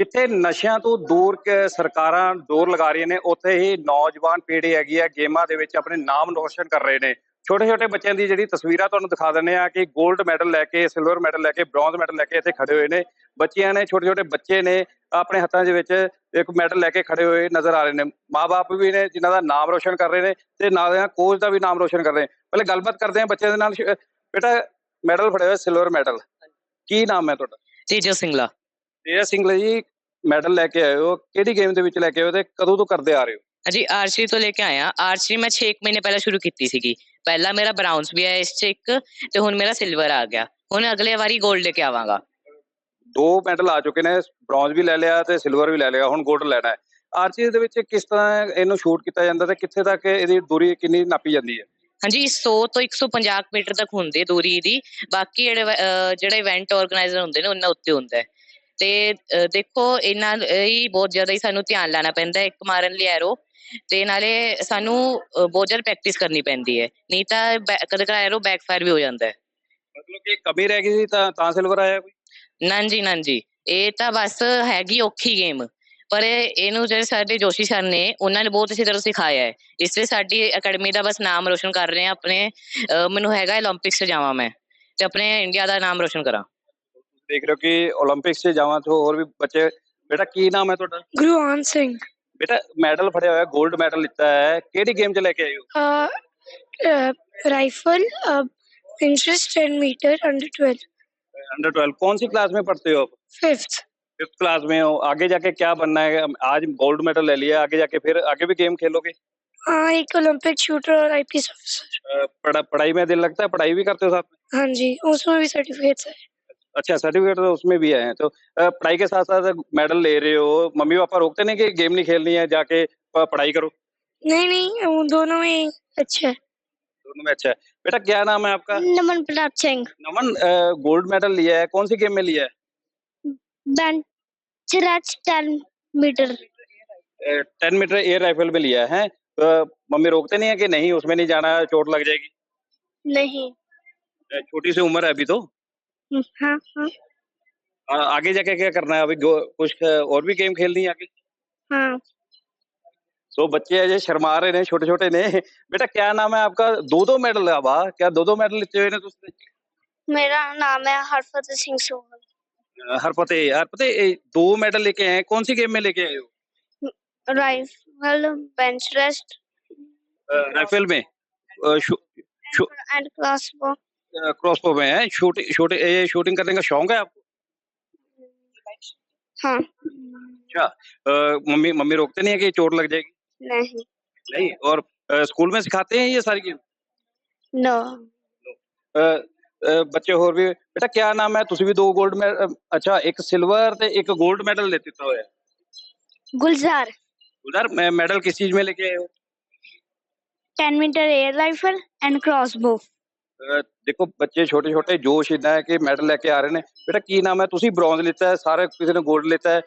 ਜਿੱਥੇ ਨਸ਼ਿਆਂ ਤੋਂ ਦੂਰ ਸਰਕਾਰਾਂ ਦੂਰ ਲਗਾ ਰਹੀਆਂ ਨੇ ਉੱਥੇ ਹੀ ਨੌਜਵਾਨ ਪੀੜ੍ਹੀ ਹੈਗੀ ਹੈ ਗੇਮਾਂ ਦੇ ਵਿੱਚ ਆਪਣੇ ਨਾਮ ਰੋਸ਼ਨ ਕਰ ਰਹੇ ਨੇ। ਛੋਟੇ ਛੋਟੇ ਬੱਚਿਆਂ ਦੀ ਜਿਹੜੀ ਤਸਵੀਰਾਂ ਤੁਹਾਨੂੰ ਦਿਖਾ ਦਿੰਦੇ ਆ ਕਿ 골ਡ ਮੈਡਲ ਲੈ ਕੇ ਸਿਲਵਰ ਮੈਡਲ ਲੈ ਕੇ ਬ੍ਰੌਂਜ਼ ਮੈਡਲ ਲੈ ਕੇ ਇੱਥੇ ਖੜੇ ਹੋਏ ਨੇ। ਬੱਚਿਆਂ ਨੇ ਛੋਟੇ ਛੋਟੇ ਬੱਚੇ ਨੇ ਆਪਣੇ ਹੱਥਾਂ ਦੇ ਵਿੱਚ ਇੱਕ ਮੈਡਲ ਲੈ ਕੇ ਖੜੇ ਹੋਏ ਨਜ਼ਰ ਆ ਰਹੇ ਨੇ। ਮਾਪੇ ਵੀ ਨੇ ਜਿਨ੍ਹਾਂ ਦਾ ਨਾਮ ਰੋਸ਼ਨ ਕਰ ਰਹੇ ਨੇ ਤੇ ਨਾਲ ਦੇ ਕੋਚ ਦਾ ਵੀ ਨਾਮ ਰੋਸ਼ਨ ਕਰ ਰਹੇ ਨੇ। ਪਹਿਲੇ ਗੱਲਬਾਤ ਕਰਦੇ ਹਾਂ ਬੱਚਿਆਂ ਦੇ ਨਾਲ। ਬੇਟਾ ਮੈਡਲ ਫੜਿਆ ਹੋਇਆ ਸਿਲਵਰ ਮੈਡਲ ਕੀ ਨਾਮ ਹੈ ਤੁਹਾਡਾ? ਤੇਜੋ ਸਿੰਗਲਾ ਤੇਜਾ ਸਿੰਘਲਾ ਜੀ ਮੈਡਲ ਲੈ ਕੇ ਆਏ ਹੋ ਕਿਹੜੀ ਗੇਮ ਦੇ ਵਿੱਚ ਲੈ ਕੇ ਆਏ ਹੋ ਤੇ ਕਦੋਂ ਤੋਂ ਕਰਦੇ ਆ ਰਹੇ ਹੋ? ਹਾਂਜੀ ਆਰਚਰੀ ਤੋਂ ਲੈ ਕੇ ਆਇਆ। ਆਰਚਰੀ ਮੈਂ 6 ਮਹੀਨੇ ਪਹਿਲਾਂ ਸ਼ੁਰੂ ਕੀਤੀ ਸੀਗੀ। ਪਹਿਲਾਂ ਮੇਰਾ ਬ੍ਰਾਊਨਸ ਵੀ ਆਇਆ ਇਸ ਚ ਇੱਕ ਤੇ ਹੁਣ ਮੇਰਾ ਸਿਲਵਰ ਆ ਗਿਆ। ਹੁਣ ਅਗਲੇ ਵਾਰੀ 골ਡ ਲੈ ਕੇ ਆਵਾਂਗਾ। ਦੋ ਮੈਡਲ ਆ ਚੁੱਕੇ ਨੇ ਬ੍ਰੌਂਜ਼ ਵੀ ਲੈ ਲਿਆ ਤੇ ਸਿਲਵਰ ਵੀ ਲੈ ਲਿਆ ਹੁਣ 골ਡ ਲੈਣਾ ਹੈ। ਆਰਚਰੀ ਦੇ ਵਿੱਚ ਕਿਸ ਤਰ੍ਹਾਂ ਇਹਨੂੰ ਸ਼ੂਟ ਕੀਤਾ ਜਾਂਦਾ ਤੇ ਕਿੱਥੇ ਤੱਕ ਇਹਦੀ ਦੂਰੀ ਕਿੰਨੀ ਨਾਪੀ ਜਾਂਦੀ ਹੈ? ਹਾਂਜੀ 100 ਤੋਂ 150 ਮੀਟਰ ਤੱਕ ਹੁੰਦੀ ਦੂਰੀ ਦੀ ਬਾਕੀ ਜਿਹੜੇ ਜਿਹੜੇ ਇਵੈਂਟ ਆਰਗੇਨਾਈਜ਼ਰ ਹੁੰਦੇ ਨੇ ਉਹਨਾਂ ਉੱਤੇ ਹੁੰਦਾ ਹੈ। ਤੇ ਦੇਖੋ ਇਹਨਾਂ ਹੀ ਬਹੁਤ ਜ਼ਿਆਦਾ ਹੀ ਸਾਨੂੰ ਧਿਆਨ ਲਾਣਾ ਪੈਂਦਾ ਇੱਕ ਮਾਰਨ ਲਈ ਐਰੋ ਤੇ ਨਾਲੇ ਸਾਨੂੰ ਬਹੁਤ ਜ਼ਿਆਦਾ ਪ੍ਰੈਕਟਿਸ ਕਰਨੀ ਪੈਂਦੀ ਹੈ ਨਹੀਂ ਤਾਂ ਕਦੇ ਕਦੇ ਐਰੋ ਬੈਕਫਾਇਰ ਵੀ ਹੋ ਜਾਂਦਾ ਹੈ। ਮਤਲਬ ਕਿ ਕਮੀ ਰਹਿ ਗਈ ਸੀ ਤਾਂ ਤਾਂ ਸਿਲਵਰ ਆਇਆ ਕੋਈ? ਨਾਂ ਜੀ ਨਾਂ ਜੀ ਇਹ ਤਾਂ ਬਸ ਹੈਗੀ ਔਖੀ ਗੇਮ ਪਰ ਇਹਨੂੰ ਜਿਹੜੇ ਸਾਡੇ ਜੋਸ਼ੀ ਸਰ ਨੇ ਉਹਨਾਂ ਨੇ ਬਹੁਤ ਅੱਛੀ ਤਰ੍ਹਾਂ ਸਿਖਾਇਆ ਹੈ ਇਸ ਲਈ ਸਾਡੀ ਅਕੈਡਮੀ ਦਾ ਬਸ ਨਾਮ ਰੋਸ਼ਨ ਕਰ ਰਹੇ ਆ ਆਪਣੇ ਮੈਨੂੰ ਹੈਗਾ 올림픽ਸ 'ਚ ਜਾਵਾਂ ਮੈਂ ਤੇ ਆਪਣੇ ਇੰਡੀਆ ਦਾ ਨਾਮ ਰੋਸ਼ਨ ਕਰਾਂ। देख रहे हो कि ओलंपिक से जावा तो और भी बच्चे बेटा की नाम है ਤੁਹਾਡਾ ਗੁਰੂਆਨ ਸਿੰਘ ਬੇਟਾ ਮੈਡਲ ਫੜਿਆ ਹੋਇਆ 골ਡ ਮੈਡਲ ਲਿੱਤਾ ਹੈ ਕਿਹੜੀ ਗੇਮ 'ਚ ਲੈ ਕੇ ਆਏ ਹੋ rifle interest 10 metre under twelve under twelve कौन सी क्लास में पढ़ते हो आप? फिफ्थ फिफ्थ क्लास में हो। आगे जाके क्या बनना है? आज गोल्ड मेडल ले लिया आगे जाके फिर आगे भी गेम खेलोगे? हाँ एक ओलंपिक शूटर और आईपीएस ऑफिसर पढ़ाई में दिल लगता है? पढ़ाई भी करते हो साथ में? हाँ जी उसमें भी सर्टिफिकेट्स है। अच्छा सर्टिफिकेट तो उसमें भी है तो पढ़ाई के साथ साथ मेडल ले रहे हो मम्मी पापा रोकते नहीं कि गेम नहीं खेलनी है जाके पढ़ाई करो? नहीं नहीं वो दोनों में अच्छा है। दोनों में अच्छा है। बेटा क्या नाम है आपका? नमन प्रताप सिंह। नमन गोल्ड मेडल लिया है कौन सी गेम में लिया है? Bench ten metre ten metre air rifle में लिया है तो मम्मी रोकते नहीं है कि नहीं उसमें नहीं जाना चोट लग जाएगी? नहीं। छोटी सी उम्र है अभी तो? हाँ हाँ। अ, आगे जाके क्या करना है? अभी गो- कुछ और भी गेम खेलनी है आगे? हाँ। सो बच्चे अजय शर्मा रहे ने छोटे छोटे ने। बेटा क्या नाम है आपका? दो दो मेडल है वाह! क्या दो दो मेडल लेते हुए ने तुझसे मेरा नाम है हरफत सिंह सोहल हरपते हरपते ए, दो मेडल लेके आए हैं। कौन सी गेम में लेके आए हो? Rifle bench rest. अ, राइफल में? अ, शू- एंड क्रॉसबो। क्रॉसबो में है। शूटिंग शूटिंग ये शूटिंग करने का शौक है आपको? हाँ। अच्छा मम्मी मम्मी रोकते नहीं है कि चोट लग जाएगी? नहीं। नहीं? और आ, स्कूल में सिखाते हैं ये सारी गेम नो बच्चे और भी बेटा क्या नाम है? ਤੁਸੀਂ भी दो गोल्ड में अच्छा एक सिल्वर ਤੇ एक गोल्ड मेडल लेते तो ਦਿੱਤਾ ਹੋਇਆ गुलजार। ਗੁਲਜ਼ਾਰ ਮੈਡਲ ਕਿਸ ਚੀਜ਼ ਮੇ ਲੈ ਕੇ ਆਏ ਹੋ 10 metre air rifle and crossbow ਦੇਖੋ ਬੱਚੇ ਛੋਟੇ ਛੋਟੇ ਜੋਸ਼ ਇਦਾਂ ਹੈ ਕਿ ਮੈਡਲ ਲੈ ਕੇ ਆ ਰਹੇ ਨੇ। ਬੇਟਾ ਕੀ ਨਾਮ ਹੈ? ਤੁਸੀਂ ਬ੍ਰੌਂਜ਼ ਲਿੱਤਾ ਹੈ ਸਾਰੇ ਕਿਸੇ ਨੇ 골ਡ ਲਿੱਤਾ ਹੈ।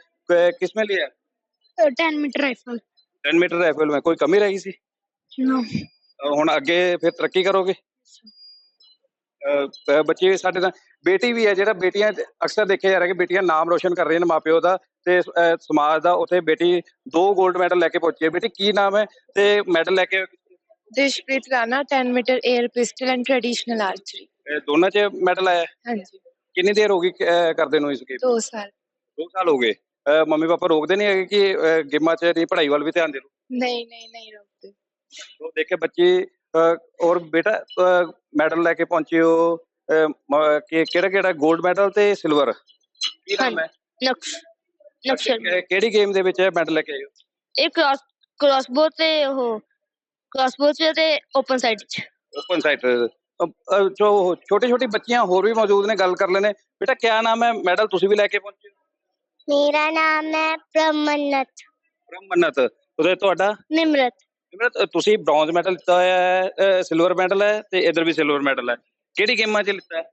ਕਿਸ ਮੇ ਲਿਆ? 10 ਮੀਟਰ ਰਾਈਫਲ 10 ਮੀਟਰ ਰਾਈਫਲ ਮੈਂ ਕੋਈ ਕਮੀ ਰਹੀ ਸੀ? ਹੁਣ ਅੱਗੇ ਫਿਰ ਤਰੱਕੀ ਕਰੋਗੇ? ਬੱਚੇ ਸਾਡੇ ਦਾ ਬੇਟੀ ਵੀ ਹੈ ਜਿਹੜਾ ਬੇਟੀਆਂ ਅਕਸਰ ਦੇਖਿਆ ਜਾ ਰਿਹਾ ਕਿ ਬੇਟੀਆਂ ਨਾਮ ਰੋਸ਼ਨ ਕਰ ਰਹੀਆਂ ਨੇ ਮਾਪਿਓ ਦਾ ਤੇ ਸਮਾਜ ਦਾ। ਉਥੇ ਬੇਟੀ ਦੋ 골ਡ ਮੈਡਲ ਲੈ ਕੇ ਪਹੁੰਚੀ ਹੈ। ਬੇਟੀ ਕੀ ਨਾਮ ਹੈ? ਤੇ ਮੈਡਲ ਲੈ ਕੇ Dishpreet Rana 10 metre air pistol and traditional archery ਅ, ਦੋਨਾਂ 'ਚ ਮੈਡਲ ਆਇਆ? ਹੈ? ਹਾਂਜੀ। ਕਿੰਨੀ ਦੇਰ ਹੋ ਗਈ ਕਰਦੇ ਨੂੰ ਇਸ ਗੇਮ 2 ਸਾਲ। ਦੋ ਸਾਲ ਹੋ ਗਏ। ਮੰਮੀ ਪਾਪਾ ਰੋਕਦੇ ਨਹੀਂ ਹੈਗੇ ਕਿ ਗੇਮਾਂ 'ਚ ਨਹੀਂ ਪੜ੍ਹਾਈ ਵੱਲ ਵੀ ਧਿਆਨ ਦੇ ਲਓ ਨਹੀਂ ਨਹੀਂ ਨਹੀਂ ਰੋਕਦੇ। ਤੋ ਦੇਖੇ ਬੱਚੇ ਔਰ ਬੇਟਾ ਮੈਡਲ ਲੈ ਕੇ ਪਹੁੰਚੇ ਹੋ ਮ- ਕਿ ਕਿਹੜਾ ਕਿਹੜਾ 골ਡ ਮੈਡਲ ਤੇ ਸਿਲਵਰ ਕੀ ਨਾਮ ਹੈ? ਨਕਸ਼ ਨਕਸ਼ਲ ਕਿ- ਕਿਹੜੀ ਗੇਮ ਦੇ ਵਿੱਚ ਮੈਡਲ ਲੈ ਕੇ ਆਏ ਹੋ? ਇਹ ਕ੍ਰਾਸ ਕ੍ਰਾਸਬੋ ਤੇ ਉਹ ਕ੍ਰਾਸਬੋ ਚ ਤੇ ਓਪਨ ਸਾਈਡ ਚ ਓਪਨ ਸਾਈਡ ਜੋ ਛੋਟੀ ਛੋਟੀ ਬੱਚੀਆਂ ਹੋਰ ਵੀ ਮੌਜੂਦ ਨੇ ਗੱਲ ਕਰ ਲੈਣੇ ਬੇਟਾ ਕੀ ਨਾਮ ਹੈ ਮੈਡਲ ਤੁਸੀਂ ਵੀ ਲੈ ਕੇ ਪਹੁੰਚੇ ਹੋ ਮੇਰਾ ਨਾਮ ਹੈ ਪ੍ਰਮਨਤ ਬ੍ਰਹਮਨਤ ਉਹਦੇ ਤੁਹਾਡਾ ਨਿਮਰਤ ਨਿਮਰਤ, ਤੁਸੀਂ ਬ੍ਰੌਂਜ਼ ਮੈਡਲ ਲਿੱਤਾ ਹੋਇਆ ਹੈ ਸਿਲਵਰ ਮੈਡਲ ਹੈ ਤੇ ਇਧਰ ਵੀ ਸਿਲਵਰ ਮੈਡਲ ਹੈ ਕਿਹੜੀ ਗੇਮਾਂ 'ਚ ਲਿੱਤਾ ਹੈ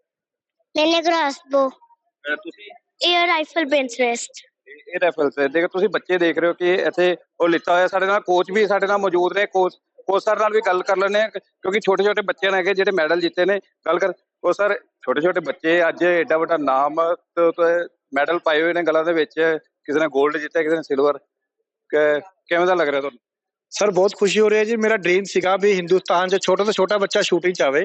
ਮੈਨੇ ਕ੍ਰਾਸਬੋ ਅ, ਤੁਸੀਂ 에ਅਰ ਰਾਈਫਲ ਬੈਂਚ ਰੈਸਟ ਇਹ ਰੈਫਲ ਤੇ ਦੇਖੋ ਤੁਸੀਂ ਬੱਚੇ ਦੇਖ ਰਹੇ ਹੋ ਕਿ ਇੱਥੇ ਉਹ ਲਿੱਤਾ ਹੋਇਆ ਸਾਡੇ ਨਾਲ ਕੋਚ ਵੀ ਸਾਡੇ ਨਾਲ ਮੌਜੂਦ ਨੇ ਕੋਚ ਕੋਚ ਸਰ ਨਾਲ ਵੀ ਗੱਲ ਕਰ ਲੈਣੇ ਕਿਉਂਕਿ ਛੋਟੇ ਛੋਟੇ ਬੱਚੇ ਨੇ ਹੈਗੇ ਜਿਹੜੇ ਮੈਡਲ ਜਿੱਤੇ ਨੇ, ਗੱਲ ਕਰ, ਉਹ ਸਰ ਛੋਟੇ ਛੋਟੇ ਬੱਚੇ ਅੱਜ ਏਡਾ ਵੱਡਾ ਨਾਮ ਮੈਡਲ ਪਾਏ ਹੋਏ ਨੇ ਗਲਾਂ ਦੇ ਵਿੱਚ, ਕਿਸੇ ਨੇ 골ਡ ਜਿੱਤਿਆ, ਕਿਸੇ ਨੇ ਸਿਲਵਰ ਕਿਵੇਂ ਦਾ ਲੱਗ ਰਿਹਾ ਤੁਹਾਨੂੰ? ਸਰ, ਬਹੁਤ ਖੁਸ਼ੀ ਹੋ ਰਹੀ ਹੈ ਜੀ, ਮੇਰਾ ਡ੍ਰੀਮ ਸੀਗਾ ਵੀ ਹਿੰਦੁਸਤਾਨ 'ਚ ਛੋਟਾ ਤੋਂ ਛੋਟਾ ਬੱਚਾ ਸ਼ੂਟਿੰਗ 'ਚ ਆਵੇ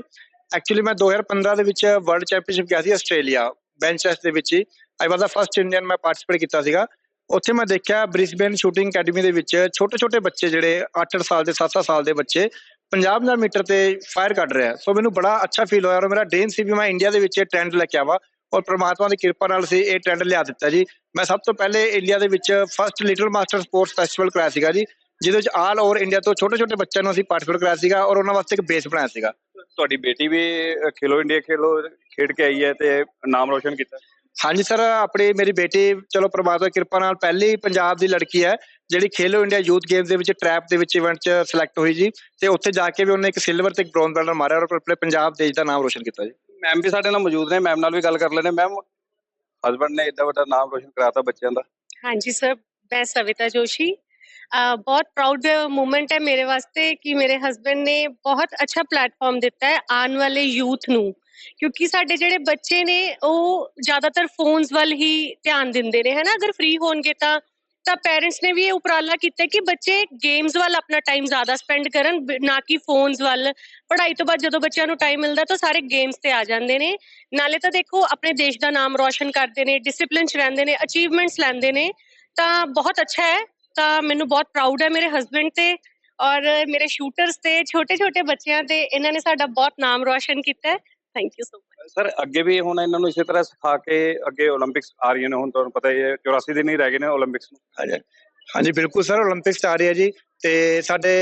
ਐਕਚੁਅਲੀ ਮੈਂ 2015 ਦੇ ਵਿੱਚ ਵਰਲਡ ਚੈਂਪੀਅਨਸ਼ਿਪ ਗਿਆ ਸੀ ਆਸਟ੍ਰੇਲੀਆ ਬੈਂਚ ਦੇ ਵਿੱਚ ਹੀ। I was the first Indian ਮੈਂ ਪਾਰਟਿਸਿਪੇਟ ਕੀਤਾ ਸੀਗਾ। ਉੱਥੇ ਮੈਂ ਦੇਖਿਆ ਬ੍ਰਿਸਬੇਨ ਸ਼ੂਟਿੰਗ ਅਕੈਡਮੀ ਦੇ ਵਿੱਚ ਛੋਟੇ ਛੋਟੇ ਬੱਚੇ ਜਿਹੜੇ 8-8 ਸਾਲ ਦੇ 7-7 ਸਾਲ ਦੇ ਬੱਚੇ 50 ਮੀਟਰ ਤੇ ਫਾਇਰ ਕੱਢ ਰਿਹਾ ਸੋ ਮੈਨੂੰ ਬੜਾ ਅੱਛਾ ਫੀਲ ਹੋਇਆ ਔਰ ਮੇਰਾ ਡ੍ਰੀਮ ਸੀ ਵੀ ਮੈਂ ਇੰਡੀਆ ਦੇ ਵਿੱਚ ਇਹ ਟ੍ਰੈਂਡ ਲੈ ਕੇ ਆਵਾਂ ਔਰ ਪ੍ਰਮਾਤਮਾ ਦੀ ਕਿਰਪਾ ਨਾਲ ਸੀ ਇਹ ਟ੍ਰੈਂਡ ਲਿਆ ਦਿੱਤਾ ਜੀ। ਮੈਂ ਸਭ ਤੋਂ ਪਹਿਲੇ ਇੰਡੀਆ ਦੇ ਵਿੱਚ first little master sports festival ਕਰਾਇਆ ਸੀਗਾ ਜੀ, ਜਿਹਦੇ ਵਿੱਚ ਆਲ ਓਵਰ ਇੰਡੀਆ ਤੋਂ ਛੋਟੇ ਛੋਟੇ ਬੱਚਿਆਂ ਨੂੰ ਅਸੀਂ ਪਾਰਟਿਸਿਪੇਟ ਕਰਾਇਆ ਸੀਗਾ ਔਰ ਉਹਨਾਂ ਵਾਸਤੇ ਇੱਕ ਬੇਸ ਬਣਾਇਆ ਸੀਗਾ। ਤੁਹਾਡੀ ਬੇਟੀ ਵੀ ਖੇਲੋ ਇੰਡੀਆ ਖੇਲੋ, ਖੇਡ ਕੇ ਆਈ ਹੈ ਤੇ ਨਾਮ ਰੋਸ਼ਨ ਕੀਤਾ। ਹਾਂਜੀ ਸਰ ਆਪਣੀ ਮੇਰੀ ਬੇਟੀ ਚਲੋ ਪ੍ਰਮਾਤਮਾ ਦੀ ਕਿਰਪਾ ਨਾਲ ਪਹਿਲੀ ਪੰਜਾਬ ਦੀ ਲੜਕੀ ਹੈ ਜਿਹੜੀ ਖੇਲੋ ਇੰਡੀਆ ਯੂਥ ਗੇਮਸ ਦੇ ਵਿੱਚ ਟਰੈਪ ਦੇ ਵਿੱਚ ਇਵੈਂਟ 'ਚ ਸਿਲੈਕਟ ਹੋਈ ਜੀ ਤੇ ਉੱਥੇ ਜਾ ਕੇ ਵੀ ਉਹਨੇ ਇੱਕ ਸਿਲਵਰ ਤੇ ਇੱਕ ਬ੍ਰੌਂਜ਼ ਮੈਡਲ ਮਾਰਿਆ ਔਰ ਆਪਣੇ ਪੰਜਾਬ ਦੇਸ਼ ਦਾ ਨਾਮ ਰੋਸ਼ਨ ਕੀਤਾ ਜੀ। ਮੈਮ ਵੀ ਸਾਡੇ ਨਾਲ ਮੌਜੂਦ ਨੇ ਮੈਮ ਨਾਲ ਵੀ ਗੱਲ ਕਰ ਲੈਣੇ ਮੈਮ ਹਸਬੰਡ ਨੇ ਏਡਾ ਵੱਡਾ ਨਾਮ ਰੋਸ਼ਨ ਕਰਾਤਾ ਬੱਚਿਆਂ ਦਾ। ਹਾਂਜੀ ਸਰ ਮੈਂ ਸਵਿਤਾ ਜੋਸ਼ੀ। ਬਹੁਤ ਪ੍ਰਾਊਡ ਮੂਮੈਂਟ ਹੈ ਮੇਰੇ ਵਾਸਤੇ ਕਿ ਮੇਰੇ ਹਸਬੰਡ ਨੇ ਬਹੁਤ ਅੱਛਾ ਪਲੇਟਫਾਰਮ ਦਿੱਤਾ ਹੈ ਆਉਣ ਵਾਲੇ ਯੂਥ ਨੂੰ। ਕਿਉਂਕਿ ਸਾਡੇ ਜਿਹੜੇ ਬੱਚੇ ਨੇ, ਉਹ ਜ਼ਿਆਦਾਤਰ ਫੋਨਸ ਵੱਲ ਹੀ ਧਿਆਨ ਦਿੰਦੇ ਨੇ, ਹਨਾ? ਅਗਰ ਫ੍ਰੀ ਹੋਣਗੇ ਤਾਂ ਤਾਂ ਪੇਰੈਂਟਸ ਨੇ ਵੀ ਇਹ ਉਪਰਾਲਾ ਕੀਤਾ ਕਿ ਬੱਚੇ ਗੇਮਸ ਵੱਲ ਆਪਣਾ ਟਾਈਮ ਜ਼ਿਆਦਾ ਸਪੈਂਡ ਕਰਨ ਨਾ ਕਿ ਫੋਨਸ ਵੱਲ। ਪੜ੍ਹਾਈ ਤੋਂ ਬਾਅਦ ਜਦੋਂ ਬੱਚਿਆਂ ਨੂੰ ਟਾਈਮ ਮਿਲਦਾ ਤਾਂ ਸਾਰੇ ਗੇਮਸ ਤੇ ਆ ਜਾਂਦੇ ਨੇ। ਨਾਲੇ ਤਾਂ ਦੇਖੋ, ਆਪਣੇ ਦੇਸ਼ ਦਾ ਨਾਮ ਰੌਸ਼ਨ ਕਰਦੇ ਨੇ ਡਿਸਪਲਿਨ ਚ ਰਹਿੰਦੇ ਨੇ ਅਚੀਵਮੈਂਟਸ ਲੈਂਦੇ ਨੇ। ਤਾਂ ਬਹੁਤ ਅੱਛਾ ਹੈ। ਤਾਂ ਮੈਨੂੰ ਬਹੁਤ ਪ੍ਰਾਊਡ ਹੈ ਮੇਰੇ ਹਸਬੰਡ ਤੇ ਔਰ ਮੇਰੇ ਸ਼ੂਟਰਸ ਤੇ ਛੋਟੇ ਛੋਟੇ ਬੱਚਿਆਂ ਤੇ, ਇਹਨਾਂ ਨੇ ਸਾਡਾ ਬਹੁਤ ਨਾਮ ਰੌਸ਼ਨ ਕੀਤਾ ਹੈ। Thank you so much sir ਅੱਗੇ ਵੀ ਹੁਣ ਇਹਨਾਂ ਨੂੰ ਇਸੇ ਤਰ੍ਹਾਂ ਸਿਖਾ ਕੇ ਅੱਗੇ 올림픽ਸ ਆ ਰਹੀਆਂ ਨੇ ਹੁਣ ਤੁਹਾਨੂੰ ਪਤਾ ਹੀ ਹੈ 84 ਦਿਨ ਹੀ ਰਹਿ ਗਏ ਨੇ 올림픽ਸ ਨੂੰ। ਹਾਂਜੀ ਹਾਂਜੀ ਬਿਲਕੁਲ ਸਰ 올림픽ਸ ਆ ਰਹੀ ਹੈ ਜੀ ਤੇ ਸਾਡੇ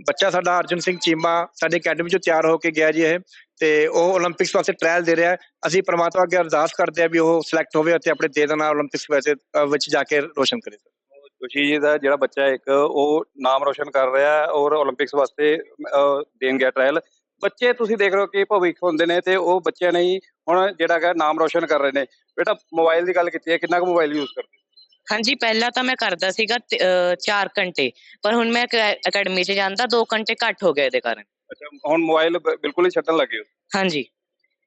ਬੱਚਾ ਸਾਡਾ ਅਰਜਨ ਸਿੰਘ ਚੀਮਾ ਸਾਡੇ ਅਕੈਡਮੀ ਚੋਂ ਤਿਆਰ ਹੋ ਕੇ ਗਿਆ ਜੀ ਇਹ ਤੇ ਉਹ 올림픽ਸ ਵਾਸਤੇ ਟ੍ਰਾਇਲ ਦੇ ਰਿਹਾ ਅਸੀਂ ਪ੍ਰਮਾਤਮਾ ਅੱਗੇ ਅਰਦਾਸ ਕਰਦੇ ਆ ਵੀ ਉਹ ਸਿਲੈਕਟ ਹੋਵੇ ਅਤੇ ਆਪਣੇ ਦੇ ਦਾ ਨਾਮ 올림픽ਸ ਵਿੱਚ ਜਾ ਕੇ ਰੋਸ਼ਨ ਕਰੇ ਸਰ। ਖੁਸ਼ੀ ਜੀ ਦਾ ਜਿਹੜਾ ਬੱਚਾ ਇੱਕ ਉਹ ਨਾਮ ਰੋਸ਼ਨ ਕਰ ਰਿਹਾ ਔਰ 올림픽ਸ ਵਾਸਤੇ ਦੇਣ ਗਿਆ ਟ੍ਰਾਇਲ ਬੱਚੇ ਤੁਸੀਂ ਦੇਖ ਰਹੇ ਹੋ ਕਿ ਭਵਿੱਖ ਹੁੰਦੇ ਨੇ ਤੇ ਉਹ ਬੱਚਿਆਂ ਨੇ ਹੀ ਹੁਣ ਜਿਹੜਾ ਹੈਗਾ ਨਾਮ ਰੋਸ਼ਨ ਕਰ ਰਹੇ ਨੇ। ਬੇਟਾ ਮੋਬਾਈਲ ਦੀ ਗੱਲ ਕੀਤੀ ਹੈ ਕਿੰਨਾ ਕੁ ਮੋਬਾਈਲ ਯੂਜ਼ ਕਰਦੇ? ਹਾਂਜੀ ਪਹਿਲਾਂ ਤਾਂ ਮੈਂ ਕਰਦਾ ਸੀਗਾ 4 ਘੰਟੇ ਪਰ ਹੁਣ ਮੈਂ ਅਕੈਡਮੀ 'ਚ ਜਾਂਦਾ 2 ਘੰਟੇ ਘੱਟ ਹੋ ਗਏ ਇਹਦੇ ਕਾਰਨ। ਅੱਛਾ ਹੁਣ ਮੋਬਾਈਲ ਬਿਲਕੁਲ ਹੀ ਛੱਡਣ ਲੱਗੇ ਹੋ? ਹਾਂਜੀ।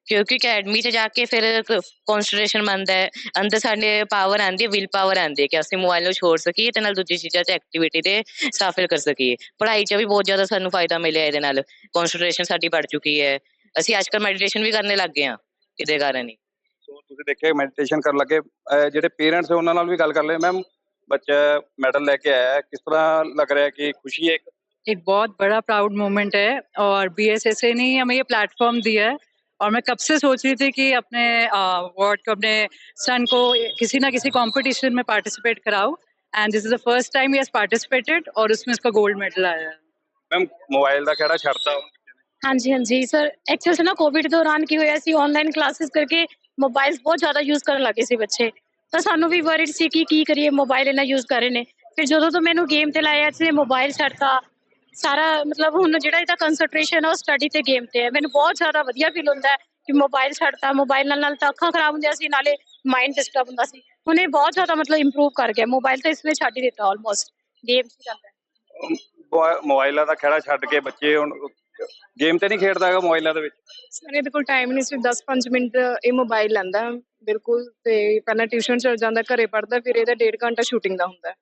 ਕਿਉਂਕਿ ਅਕੈਡਮੀ 'ਚ ਜਾ ਕੇ ਫਿਰ ਕਨਸੈਂਟਰੇਸ਼ਨ ਬਣਦਾ ਹੈ ਅੰਦਰ ਸਾਡੇ ਪਾਵਰ ਆਂਦੀ ਹੈ ਵਿਲ ਪਾਵਰ ਆਂਦੀ ਹੈ ਕਿ ਅਸੀਂ ਮੋਬਾਈਲ ਨੂੰ ਛੋੜ ਸਕੀਏ ਤੇ ਨਾਲ ਦੂਜੀ ਚੀਜ਼ਾਂ 'ਚ ਐਕਟੀਵਿਟੀ ਤੇ ਸਾਫਲ ਕਰ ਸਕੀਏ ਪੜ੍ਹਾਈ 'ਚ ਵੀ ਬਹੁਤ ਜ਼ਿਆਦਾ ਸਾਨੂੰ ਫਾਇਦਾ ਮਿਲਿਆ ਇਹਦੇ ਨਾਲ ਕਨਸੈਂਟਰੇਸ਼ਨ ਸਾਡੀ ਵੱਧ ਚੁੱਕੀ ਹੈ ਅਸੀਂ ਅੱਜਕੱਲ ਮੈਡੀਟੇਸ਼ਨ ਵੀ ਕਰਨੇ ਲੱਗ ਗਏ ਹਾਂ ਇਹਦੇ ਕਾਰਨ ਹੀ ਸੋ ਤੁਸੀਂ ਦੇਖਿਆ ਮੈਡੀਟੇਸ਼ਨ ਕਰਨ ਲੱਗੇ ਅਹ ਜਿਹੜੇ ਪੇਰੈਂਟਸ ਹੈ ਉਹਨਾਂ ਨਾਲ ਵੀ ਗੱਲ ਕਰ ਲਏ ਮੈਮ ਬੱਚਾ ਮੈਡਲ ਲੈ ਕੇ ਆਇਆ ਹੈ ਕਿਸ ਤਰ੍ਹਾਂ ਲੱਗ ਰਿਹਾ ਹੈ ਕਿ ਖੁਸ਼ੀ ਹੈ ਇੱਕ एक बहुत बड़ा प्राउड मोमेंट है और बीएसएसए ने ही हमें ये प्लेटफॉर्म दिया है और मैं कब से सोच रही थी कि अपने वार्ड को अपने सन को किसी ना किसी कंपटीशन में participate कराऊं and this is the first time he has participated और उसमें उसका गोल्ड मेडल आया है ਮੈਮ ਮੋਬਾਈਲ ਦਾ ਖੇੜਾ ਛੱਡਤਾ ਹੁਣ ਹਾਂਜੀ ਹਾਂਜੀ ਸਰ ਐਕਚੁਅਲ ਨਾ ਕੋਵਿਡ ਦੌਰਾਨ ਕੀ ਹੋਇਆ ਸੀ ਆਨਲਾਈਨ ਕਲਾਸਿਸ ਕਰਕੇ ਮੋਬਾਈਲਸ ਬਹੁਤ ਜ਼ਿਆਦਾ ਯੂਜ਼ ਕਰਨ ਲੱਗੇ ਸੀ ਬੱਚੇ ਤਾਂ ਸਾਨੂੰ ਵੀ ਵਰਿਡ ਸੀ ਕਿ ਕੀ ਕਰੀਏ ਮੋਬਾਈਲ ਇਹਨਾਂ ਯੂਜ਼ ਕਰ ਰਹੇ ਨੇ ਫਿਰ ਜਦੋਂ ਤੋਂ ਮੈਨੂੰ ਗੇਮ ਤੇ ਲਾਇਆ ਸੀ ਮੋਬਾਈਲ ਛੱਡਤਾ ਸਾਰਾ ਮਤਲਬ ਹੁਣ ਜਿਹੜਾ ਇਹਦਾ ਕਨਸੈਂਟਰੇਸ਼ਨ ਹੈ ਉਹ ਸਟੱਡੀ ਤੇ ਗੇਮ ਤੇ ਹੈ। ਮੈਨੂੰ ਬਹੁਤ ਜ਼ਿਆਦਾ ਵਧੀਆ ਫੀਲ ਹੁੰਦਾ ਹੈ ਕਿ ਮੋਬਾਈਲ ਛੱਡਤਾ ਮੋਬਾਈਲ ਨਾਲ ਨਾਲ ਤਾਂ ਅੱਖਾਂ ਖਰਾਬ ਹੁੰਦੀਆਂ ਸੀ ਨਾਲੇ ਮਾਈਂਡ ਡਿਸਟਰਬ ਹੁੰਦਾ ਸੀ। ਹੁਣ ਇਹ ਬਹੁਤ ਜ਼ਿਆਦਾ ਮਤਲਬ ਇੰਪਰੂਵ ਕਰ ਗਿਆ। ਮੋਬਾਈਲ ਤਾਂ ਇਸ ਲਈ ਛੱਡ ਹੀ ਦਿੱਤਾ ਆਲਮੋਸਟ ਗੇਮਸ ਹੀ ਚੱਲਦਾ ਮੋਬਾਈਲਾਂ ਦਾ ਖੇੜਾ ਛੱਡ ਕੇ ਬੱਚੇ ਹੁਣ ਗੇਮ ਤੇ ਨਹੀਂ ਖੇਡਦਾ ਹੈਗਾ ਮੋਬਾਈਲਾਂ ਦੇ ਵਿੱਚ? ਸਰ ਇਹਦੇ ਕੋਲ ਟਾਈਮ ਨਹੀਂ ਸੀ। 10-5 ਮਿੰਟ ਇਹ ਮੋਬਾਈਲ ਲੈਂਦਾ ਬਿਲਕੁਲ। ਤੇ ਪਹਿਲਾਂ ਟਿਊਸ਼ਨ ਚਲ ਜਾਂਦਾ ਘਰੇ ਪੜਦਾ ਫਿਰ ਇਹਦਾ ਡੇਢ ਘੰਟਾ ਸ਼ੂਟਿੰਗ ਦਾ ਹੁੰਦਾ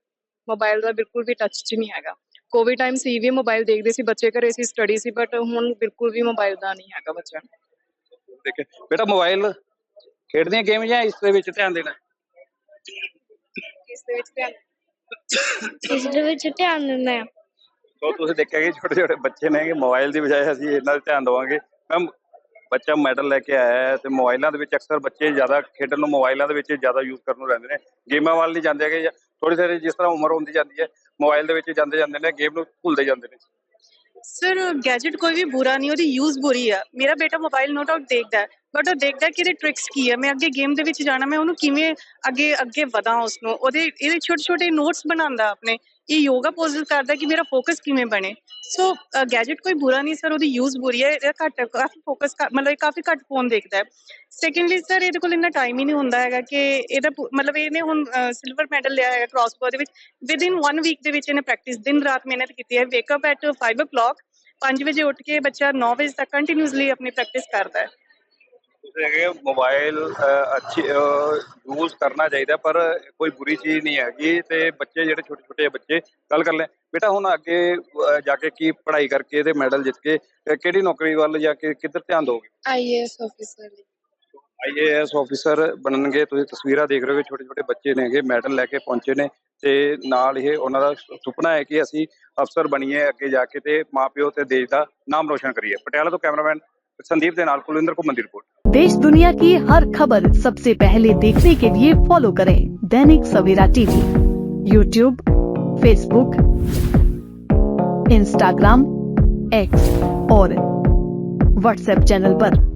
ਮੋਬਾਈਲ ਦਾ ਬਿਲਕੁਲ ਵੀ ਟੱਚ 'ਚ ਨਹੀਂ ਹੈਗਾ। ਕੋਵਿਡ ਟਾਈਮ ਸੀ ਵੀ ਮੋਬਾਈਲ ਦੇਖਦੇ ਸੀ ਬੱਚੇ ਘਰੇ ਸੀ ਸਟੱਡੀ ਸੀ ਬਟ ਹੁਣ ਬਿਲਕੁਲ ਵੀ ਮੋਬਾਈਲ ਦਾ ਨਹੀਂ ਹੈਗਾ ਬੱਚਿਆਂ ਨੂੰ। ਦੇਖੇ ਬੇਟਾ ਮੋਬਾਈਲ ਖੇਡਦੀਆਂ ਗੇਮ ਜਾਂ ਇਸ ਦੇ ਵਿੱਚ ਧਿਆਨ ਦੇਣਾ? ਇਸ ਦੇ ਵਿੱਚ ਧਿਆਨ। ਇਸ ਦੇ ਵਿੱਚ ਧਿਆਨ ਦਿੰਦਾ ਹੈ ਸੋ ਤੁਸੀਂ ਦੇਖਿਆ ਕਿ ਛੋਟੇ ਛੋਟੇ ਬੱਚੇ ਨੇ ਕਿ ਮੋਬਾਈਲ ਦੀ ਬਜਾਏ ਅਸੀਂ ਇਹਨਾਂ 'ਤੇ ਧਿਆਨ ਦੇਵਾਂਗੇ। ਮੈਮ ਬੱਚਾ ਮੈਡਲ ਲੈ ਕੇ ਆਇਆ ਹੈ ਤੇ ਮੋਬਾਈਲਾਂ ਦੇ ਵਿੱਚ ਅਕਸਰ ਬੱਚੇ ਜ਼ਿਆਦਾ ਖੇਡਣ ਨੂੰ ਮੋਬਾਈਲਾਂ ਦੇ ਵਿੱਚ ਜ਼ਿਆਦਾ ਯੂਜ਼ ਕਰਨ ਨੂੰ ਰਹਿੰਦੇ ਨੇ। ਗੇਮਾਂ ਵੱਲ ਨਹੀਂ ਜਾਂਦੇ ਹੈਗੇ ਥੋੜੀ ਸਾਰੀ ਜਿਸ ਤਰ੍ਹਾਂ ਉਮਰ ਹੁੰਦੀ ਜਾਂਦੀ ਹੈ ਮੋਬਾਈਲ ਦੇ ਵਿੱਚ ਜਾਂਦੇ ਜਾਂਦੇ ਨੇ, ਗੇਮ ਨੂੰ ਭੁੱਲਦੇ ਜਾਂਦੇ ਨੇ। ਸਰ ਗੈਜਟ ਕੋਈ ਵੀ ਬੁਰਾ ਨਹੀਂ, ਉਹਦੀ ਯੂਜ਼ ਬੁਰੀ ਆ। ਮੇਰਾ ਬੇਟਾ ਮੋਬਾਈਲ ਨੋ ਡਾਊਟ ਦੇਖਦਾ ਬਟ ਉਹ ਦੇਖਦਾ ਕਿ ਇਹਦੇ ਟ੍ਰਿਕਸ ਕੀ ਹੈ ਮੈਂ ਅੱਗੇ ਗੇਮ ਦੇ ਵਿੱਚ ਜਾਣਾ, ਮੈਂ ਉਹਨੂੰ ਕਿਵੇਂ ਅੱਗੇ ਅੱਗੇ ਵਧਾਂ ਉਸ ਨੂੰ ਉਹਦੇ, ਇਹਦੇ ਛੋਟੇ ਛੋਟੇ ਨੋਟਸ ਬਣਾਉਂਦਾ ਆਪਣੇ। ਇਹ ਯੋਗਾ ਪੋਜ਼ਸ ਕਰਦਾ ਕਿ ਮੇਰਾ ਫੋਕਸ ਕਿਵੇਂ ਬਣੇ। ਸੋ ਗੈਜਟ ਕੋਈ ਬੁਰਾ ਨਹੀਂ ਸਰ ਉਹਦੀ ਯੂਜ਼ ਬੁਰੀ ਹੈ, ਇਹਦਾ ਘੱਟ ਕਾਫੀ ਫੋਕਸ ਮਤਲਬ ਕਾਫੀ ਘੱਟ ਫੋਨ ਦੇਖਦਾ ਹੈ। ਸੈਕੰਡਲੀ ਸਰ ਇਹਦੇ ਕੋਲ ਇੰਨਾ ਟਾਈਮ ਹੀ ਨਹੀਂ ਹੁੰਦਾ ਹੈਗਾ ਕਿ ਇਹਦਾ ਪੂ- ਮਤਲਬ ਇਹਨੇ ਹੁਣ ਸਿਲਵਰ ਮੈਡਲ ਲਿਆ ਹੈਗਾ ਕ੍ਰਾਸਬੋ ਦੇ ਵਿੱਚ। ਵਿਦ ਇਨ 1 ਵੀਕ ਦੇ ਵਿੱਚ ਇਹਨੇ ਪ੍ਰੈਕਟਿਸ ਦਿਨ ਰਾਤ ਮਿਹਨਤ ਕੀਤੀ ਹੈ। ਵੇਕ ਅਪ ਐਟ 5 o'clock 5 ਵਜੇ ਉੱਠ ਕੇ ਬੱਚਾ 9 ਵਜੇ ਤੱਕ ਕੰਟੀਨਿਊਸਲੀ ਆਪਣੀ ਪ੍ਰੈਕਟਿਸ ਕਰਦਾ ਹੈ। ਤੁਸੀਂ ਹੈਗੇ ਮੋਬਾਈਲ ਅੱਛੀ ਯੂਜ਼ ਕਰਨਾ ਚਾਹੀਦਾ ਪਰ ਕੋਈ ਬੁਰੀ ਚੀਜ਼ ਨਹੀਂ ਹੈਗੀ ਤੇ ਬੱਚੇ ਜਿਹੜੇ ਛੋਟੇ ਛੋਟੇ ਬੱਚੇ ਗੱਲ ਕਰ ਲੈ। ਬੇਟਾ ਹੁਣ ਅੱਗੇ ਜਾ ਕੇ ਕੀ ਪੜ੍ਹਾਈ ਕਰਕੇ ਤੇ ਮੈਡਲ ਜਿੱਤ ਕੇ ਕਿਹੜੀ ਨੌਕਰੀ ਵੱਲ ਜਾਂ ਕਿ ਕਿੱਧਰ ਧਿਆਨ ਦੋਗੇ? ਆਈਏਐਸ ਆਫੀਸਰ ਆਈਏਐਸ ਆਫੀਸਰ ਬਣਨਗੇ ਤੁਸੀਂ ਤਸਵੀਰਾਂ ਦੇਖ ਰਹੇ ਹੋ ਛੋਟੇ ਛੋਟੇ ਬੱਚੇ ਨੇਗੇ ਮੈਡਲ ਲੈ ਕੇ ਪਹੁੰਚੇ ਨੇ ਤੇ ਨਾਲ ਇਹ ਉਹਨਾਂ ਦਾ ਸੁਪਨਾ ਹੈ ਕਿ ਅਸੀਂ ਅਫਸਰ ਬਣੀਏ ਅੱਗੇ ਜਾ ਕੇ ਤੇ ਮਾਪਿਓ ਤੇ ਦੇਸ਼ ਦਾ ਨਾਮ ਰੋਸ਼ਨ ਕਰੀਏ। ਪਟਿਆਲਾ ਤੋਂ ਕੈਮਰਾਮੈਨ ਸੰਦੀਪ ਦੇ ਨਾਲ ਕੁਲਿੰਦਰ ਘੁੰਮਣ ਦੀ ਰਿਪੋਰਟ। देश दुनिया की हर खबर सबसे पहले देखने के लिए फॉलो करें Dainik Savera TV YouTube Facebook Instagram X और व्हाट्सएप चैनल पर।